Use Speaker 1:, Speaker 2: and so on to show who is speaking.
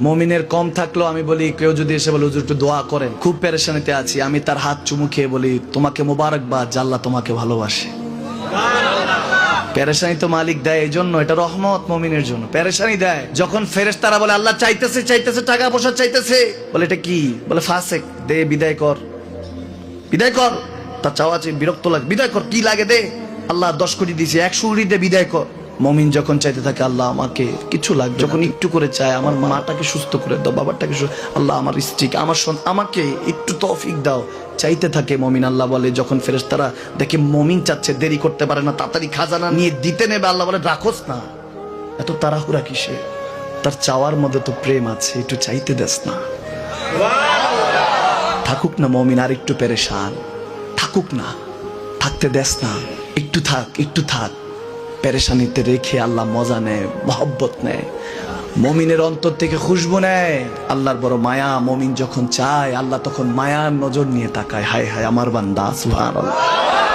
Speaker 1: মমিনের কম থাকলেও আমি বলি, কেউ যদি এসে বলে, হুজুর, একটু দোয়া করেন। খুব পেরেশানিতে আছি। আমি তার হাত চুমু খেয়ে বলি, তোমাকে মোবারকবাদ জাল্লা তোমাকে ভালোবাসে। পেরেশানি তো মালিক দেয় এই জন্য এটা রহমত মমিনের জন্য। পেরেশানি দেয়। যখন ফেরেস তারা বলে, আল্লাহ চাইতেছে চাইতেছে টাকা পয়সা চাইতেছে। বলে, এটা কি? বলে, ফাসেক, দে, বিদায় কর। বিদায় কর? তার চাওয়া আছে, বিরক্ত লাগে। বিদায় কর, কি লাগে দে? আল্লাহ দশ কোটি দিয়েছে একশো কোটি দে বিদায় কর। মমিন যখন চাইতে থাকে আল্লাহ আমাকে কিছু লাগবে যখন একটু করে চায় আমার মাটাকে সুস্থ করে দাও বাবাটাকে আল্লাহ আমার স্ত্রীকে আমার আমাকে একটু তফিক দাও। চাইতে থাকে মমিন আল্লাহ বলে যখন ফেরেশতারা দেখে মমিন চাচ্ছে দেরি করতে পারে না তাড়াতাড়ি খাজানা নিয়ে দিতে নেবে আল্লাহ বলে রাখোস না। এত তাড়াহুড়া কিসে? তার চাওয়ার মধ্যে তো প্রেম আছে একটু চাইতে দেস না। থাকুক না মমিন আর একটু পেরেশান। থাকুক না থাকতে দেস না। একটু থাক একটু থাক। পেরেশানিতে রেখে আল্লাহ মজা নেয়, মহব্বত নেয়। মমিনের অন্তর থেকে খুশবু নেয়। আল্লাহর বড় মায়া, মমিন যখন চায়, আল্লাহ তখন মায়ার নজর নিয়ে তাকায়। হায় হায়, আমার বান্দা, সুবহানাল্লাহ।